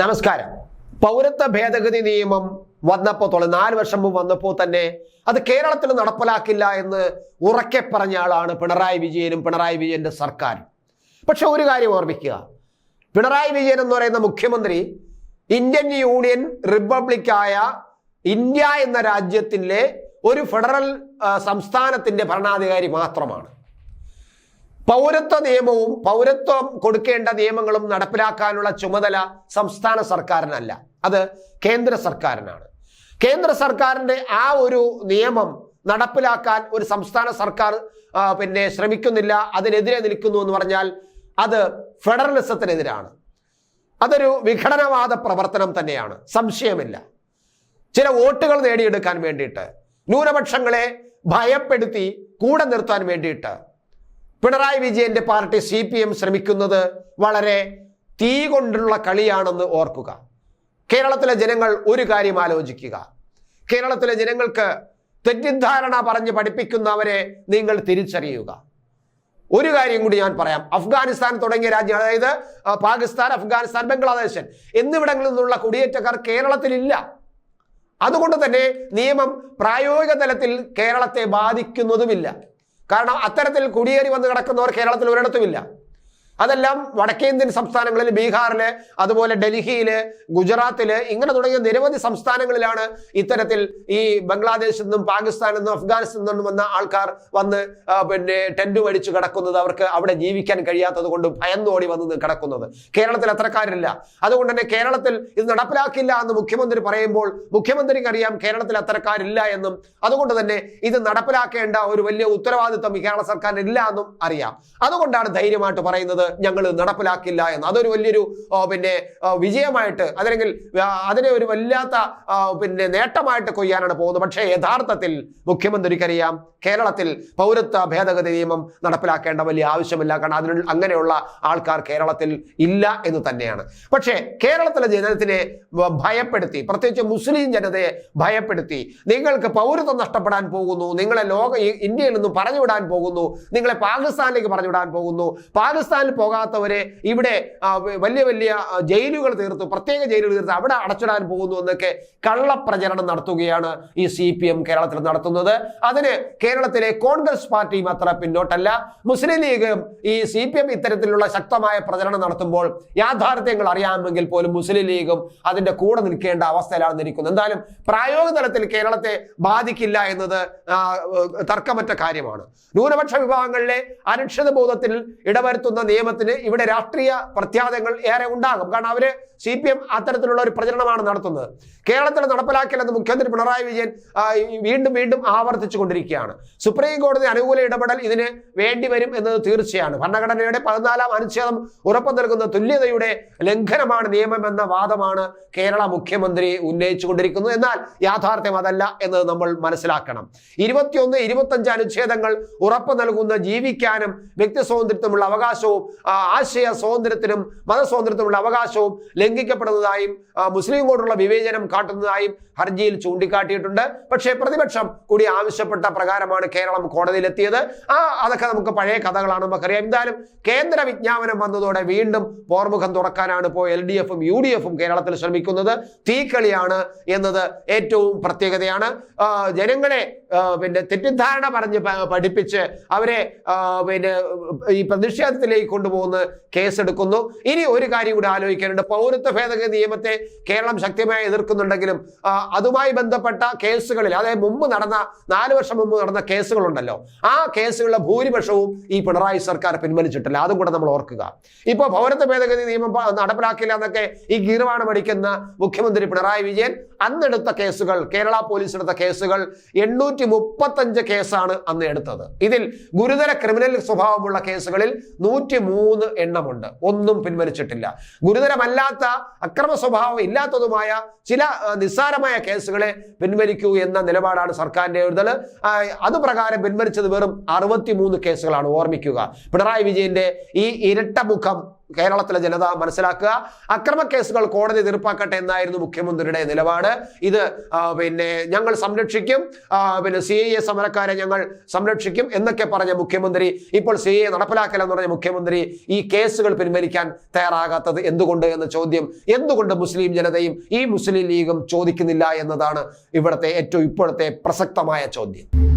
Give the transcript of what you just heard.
നമസ്കാരം. പൗരത്വ ഭേദഗതി നിയമം വന്നപ്പോ തൊള്ളി നാല് വർഷം മുമ്പ് വന്നപ്പോൾ തന്നെ അത് കേരളത്തിൽ നടപ്പിലാക്കില്ല എന്ന് ഉറക്കെ പറഞ്ഞ ആളാണ് പിണറായി വിജയനും പിണറായി വിജയന്റെ സർക്കാരും. പക്ഷെ ഒരു കാര്യം ഓർമ്മിക്കുക. പിണറായി വിജയൻ എന്ന് പറയുന്ന മുഖ്യമന്ത്രി ഇന്ത്യൻ യൂണിയൻ റിപ്പബ്ലിക്കായ ഇന്ത്യ എന്ന രാജ്യത്തിലെ ഒരു ഫെഡറൽ സംസ്ഥാനത്തിന്റെ ഭരണാധികാരി മാത്രമാണ്. പൗരത്വ നിയമവും പൗരത്വം കൊടുക്കേണ്ട നിയമങ്ങളും നടപ്പിലാക്കാനുള്ള ചുമതല സംസ്ഥാന സർക്കാരിനല്ല. അത് കേന്ദ്ര സർക്കാരിനാണ്. കേന്ദ്ര സർക്കാരിന്റെ ആ ഒരു നിയമം നടപ്പിലാക്കാൻ ഒരു സംസ്ഥാന സർക്കാർ പിന്നെ ശ്രമിക്കുന്നില്ല അതിനെതിരെ നിൽക്കുന്നു എന്ന് പറഞ്ഞാൽ അത് ഫെഡറലിസത്തിനെതിരാണ്. അതൊരു വിഘടനവാദ പ്രവർത്തനം തന്നെയാണ്. സംശയമില്ല. ചില വോട്ടുകൾ നേടിയെടുക്കാൻ വേണ്ടിയിട്ട് ന്യൂനപക്ഷങ്ങളെ ഭയപ്പെടുത്തി കൂടെ നിർത്താൻ വേണ്ടിയിട്ട് പിണറായി വിജയന്റെ പാർട്ടി സി പി എം ശ്രമിക്കുന്നത് വളരെ തീ കൊണ്ടുള്ള കളിയാണെന്ന് ഓർക്കുക. കേരളത്തിലെ ജനങ്ങൾ ഒരു കാര്യം ആലോചിക്കുക. കേരളത്തിലെ ജനങ്ങൾക്ക് തെറ്റിദ്ധാരണ പറഞ്ഞ് പഠിപ്പിക്കുന്നവരെ നിങ്ങൾ തിരിച്ചറിയുക. ഒരു കാര്യം കൂടി ഞാൻ പറയാം. അഫ്ഗാനിസ്ഥാൻ തുടങ്ങിയ രാജ്യം അതായത് പാകിസ്ഥാൻ അഫ്ഗാനിസ്ഥാൻ ബംഗ്ലാദേശൻ എന്നിവിടങ്ങളിൽ നിന്നുള്ള കുടിയേറ്റക്കാർ കേരളത്തിലില്ല. അതുകൊണ്ട് തന്നെ നിയമം പ്രായോഗിക തലത്തിൽ കേരളത്തെ ബാധിക്കുന്നതുമില്ല. കാരണം അത്തരത്തിൽ കുടിയേറി വന്ന് കിടക്കുന്നവർ കേരളത്തിൽ ഒരിടത്തുമില്ല. അതെല്ലാം വടക്കേന്ത്യൻ സംസ്ഥാനങ്ങളിൽ ബീഹാറിൽ അതുപോലെ ഡൽഹിയിൽ ഗുജറാത്തിൽ ഇങ്ങനെ തുടങ്ങിയ നിരവധി സംസ്ഥാനങ്ങളിലാണ് ഇത്തരത്തിൽ ഈ ബംഗ്ലാദേശിൽ നിന്നും പാകിസ്ഥാനിൽ നിന്നും അഫ്ഗാനിസ്ഥാനിൽ നിന്നും വന്ന ആൾക്കാർ വന്ന് പിന്നെ ടെന്റ് അടിച്ച് കിടക്കുന്നത് അവർക്ക് അവിടെ ജീവിക്കാൻ കഴിയാത്തത് കൊണ്ട് ഭയന്നോടി വന്ന് കിടക്കുന്നത്. കേരളത്തിൽ അത്തരക്കാരില്ല അതുകൊണ്ട് തന്നെ കേരളത്തിൽ ഇത് നടപ്പിലാക്കില്ല എന്ന് മുഖ്യമന്ത്രി പറയുമ്പോൾ മുഖ്യമന്ത്രിക്ക് അറിയാം കേരളത്തിൽ അത്തരക്കാരില്ല എന്നും. അതുകൊണ്ട് തന്നെ ഇത് നടപ്പിലാക്കേണ്ട ഒരു വലിയ ഉത്തരവാദിത്വം കേരള സർക്കാരിന് ഇല്ല എന്നും അറിയാം. അതുകൊണ്ടാണ് ധൈര്യമായിട്ട് പറയുന്നത് ഞങ്ങൾ നടപ്പിലാക്കില്ല എന്ന്. അതൊരു വലിയൊരു പിന്നെ വിജയമായിട്ട് അതല്ലെങ്കിൽ അതിനെ ഒരു വല്ലാത്ത പിന്നെ നേട്ടമായിട്ട് കൊയ്യാനാണ് പോകുന്നത്. പക്ഷേ യഥാർത്ഥത്തിൽ മുഖ്യമന്ത്രിക്കറിയാം കേരളത്തിൽ പൗരത്വ ഭേദഗതി നിയമം നടപ്പിലാക്കേണ്ട വലിയ ആവശ്യമില്ല. കാരണം അതിന് അങ്ങനെയുള്ള ആൾക്കാർ കേരളത്തിൽ ഇല്ല എന്ന് തന്നെയാണ്. പക്ഷേ കേരളത്തിലെ ജനത്തിനെ ഭയപ്പെടുത്തി പ്രത്യേകിച്ച് മുസ്ലിം ജനതയെ ഭയപ്പെടുത്തി നിങ്ങൾക്ക് പൗരത്വം നഷ്ടപ്പെടാൻ പോകുന്നു നിങ്ങളെ ലോക ഇന്ത്യയിൽ നിന്നും പറഞ്ഞുവിടാൻ പോകുന്നു നിങ്ങളെ പാകിസ്ഥാനിലേക്ക് പറഞ്ഞുവിടാൻ പോകുന്നു പാകിസ്ഥാനിൽ പോകാത്തവരെ ഇവിടെ വലിയ വലിയ ജയിലുകൾ തീർത്തു പ്രത്യേക ജയിലുകൾ തീർത്ത് അവിടെ അടച്ചിടാൻ പോകുന്നു എന്നൊക്കെ കള്ളപ്രചരണം നടത്തുകയാണ് ഈ സി പി എം കേരളത്തിൽ നടത്തുന്നത്. അതിന് കേരളത്തിലെ കോൺഗ്രസ് പാർട്ടിയും അത്ര പിന്നോട്ടല്ല. മുസ്ലിം ലീഗും ഈ സി പി എം ഇത്തരത്തിലുള്ള ശക്തമായ പ്രചരണം നടത്തുമ്പോൾ യാഥാർത്ഥ്യങ്ങൾ അറിയാമെങ്കിൽ പോലും മുസ്ലിം ലീഗും അതിന്റെ കൂടെ നിൽക്കേണ്ട അവസ്ഥയിലാണ് നിൽക്കുന്നത് എന്തായാലും പ്രായോഗിക തലത്തിൽ കേരളത്തെ ബാധിക്കില്ല എന്നത് തർക്കമറ്റ കാര്യമാണ്. ന്യൂനപക്ഷ വിഭാഗങ്ങളിലെ അരക്ഷിത ബോധത്തിൽ ഇടവരുത്തുന്ന നിയമത്തിന് ഇവിടെ രാഷ്ട്രീയ പ്രത്യാഘാതങ്ങൾ ഏറെ ഉണ്ടാകും. കാരണം അവർ സി പി എം അത്തരത്തിലുള്ള ഒരു പ്രചരണമാണ് നടത്തുന്നത്. കേരളത്തിൽ നടപ്പിലാക്കില്ലെന്ന് മുഖ്യമന്ത്രി പിണറായി വിജയൻ വീണ്ടും വീണ്ടും ആവർത്തിച്ചു കൊണ്ടിരിക്കുകയാണ് സുപ്രീം കോടതി അനുകൂല ഇടപെടൽ ഇതിന് വേണ്ടി വരും എന്നത് തീർച്ചയാണ്. ഭരണഘടനയുടെ പതിനാലാം അനുച്ഛേദം ഉറപ്പു നൽകുന്ന തുല്യതയുടെ ലംഘനമാണ് നിയമം എന്ന വാദമാണ് കേരള മുഖ്യമന്ത്രി ഉന്നയിച്ചുകൊണ്ടിരിക്കുന്നത് എന്നാൽ യാഥാർത്ഥ്യം അതല്ല എന്ന് നമ്മൾ മനസ്സിലാക്കണം. ഇരുപത്തിയൊന്ന് ഇരുപത്തഞ്ച് അനുച്ഛേദങ്ങൾ ഉറപ്പു നൽകുന്ന ജീവിക്കാനും വ്യക്തി സ്വാതന്ത്ര്യത്തിനുള്ള അവകാശവും ആശയ സ്വാതന്ത്ര്യത്തിനും മതസ്വാതന്ത്ര്യത്തിനുള്ള അവകാശവും ലംഘിക്കപ്പെടുന്നതായും ആ, മുസ്ലിം കോടുള്ള വിവേചനം കാട്ടുന്നതായും ഹർജിയിൽ ചൂണ്ടിക്കാട്ടിയിട്ടുണ്ട്. പക്ഷേ പ്രതിപക്ഷം കൂടി ആവശ്യപ്പെട്ട പ്രകാരമാണ് കേരളം കോടതിയിലെത്തിയത്. ആ അതൊക്കെ നമുക്ക് പഴയ കഥകളാണ് നമുക്കറിയാം. എന്തായാലും കേന്ദ്ര വിജ്ഞാപനം വന്നതോടെ വീണ്ടും പോർമുഖം തുറക്കാനാണ് ഇപ്പോൾ എൽ ഡി എഫും യു ഡി എഫും കേരളത്തിൽ ശ്രമിക്കുന്നത്. തീക്കളിയാണ് എന്നത് ഏറ്റവും പ്രത്യേകതയാണ്. ജനങ്ങളെ പിന്നെ തെറ്റിദ്ധാരണ പറഞ്ഞ് പഠിപ്പിച്ച് അവരെ പിന്നെ ഈ പ്രതിഷേധത്തിലേക്ക് കൊണ്ടുപോകുന്ന കേസെടുക്കുന്നു. ഇനി ഒരു കാര്യം കൂടി ആലോചിക്കാനുണ്ട്. പൗരത്വ ഭേദഗതി നിയമത്തെ കേരളം ശക്തമായി എതിർക്കുന്നുണ്ടെങ്കിലും അതുമായി ബന്ധപ്പെട്ട കേസുകളിൽ അതായത് മുമ്പ് നടന്ന നാല് വർഷം മുമ്പ് നടന്ന കേസുകളുണ്ടല്ലോ. ആ കേസുകളുടെ ഭൂരിപക്ഷവും ഈ പിണറായി സർക്കാർ പിൻവലിച്ചിട്ടില്ല. അതും കൂടെ നമ്മൾ ഓർക്കുക. ഇപ്പോൾ പൗരത്വ ഭേദഗതി നിയമം നടപ്പിലാക്കില്ല എന്നൊക്കെ ഈ ഗീർവാണം അടിക്കുന്ന മുഖ്യമന്ത്രി പിണറായി വിജയൻ അന്നെടുത്ത കേസുകൾ കേരള പോലീസ് എടുത്ത കേസുകൾ എണ്ണൂറ്റി മുപ്പത്തഞ്ച് കേസാണ് അന്ന് എടുത്തത്. ഇതിൽ ഗുരുതര ക്രിമിനൽ സ്വഭാവമുള്ള കേസുകളിൽ നൂറ്റി മൂന്ന് എണ്ണമുണ്ട്. ഒന്നും പിൻവലിച്ചിട്ടില്ല. ഗുരുതരമല്ലാത്ത അക്രമ സ്വഭാവം ഇല്ലാത്തതുമായ ചില നിസ്സാരമായ കേസുകളെ പിൻവലിക്കൂ എന്ന നിലപാടാണ് സർക്കാരിന്റെ എഴുതൽ അതുപ്രകാരം പിൻവലിച്ചത് വെറും അറുപത്തിമൂന്ന് കേസുകളാണ്. ഓർമ്മിക്കുക. പിണറായി വിജയന്റെ ഈ ഇരട്ടമുഖം കേരളത്തിലെ ജനത മനസ്സിലാക്കുക. അക്രമ കേസുകൾ കോടതി തീർപ്പാക്കട്ടെ എന്നായിരുന്നു മുഖ്യമന്ത്രിയുടെ നിലപാട്. ഇത് പിന്നെ ഞങ്ങൾ സംരക്ഷിക്കും. പിന്നെ സി ഐ എ സമരക്കാരെ ഞങ്ങൾ സംരക്ഷിക്കും എന്നൊക്കെ പറഞ്ഞ മുഖ്യമന്ത്രി ഇപ്പോൾ സി ഐ എ നടപ്പിലാക്കലെന്ന് പറഞ്ഞ മുഖ്യമന്ത്രി ഈ കേസുകൾ പിൻവലിക്കാൻ തയ്യാറാകാത്തത് എന്തുകൊണ്ട് എന്ന ചോദ്യം എന്തുകൊണ്ട് മുസ്ലിം ജനതയും ഈ മുസ്ലിം ലീഗും ചോദിക്കുന്നില്ല എന്നതാണ് ഇവിടുത്തെ ഏറ്റവും ഇപ്പോഴത്തെ പ്രസക്തമായ ചോദ്യം.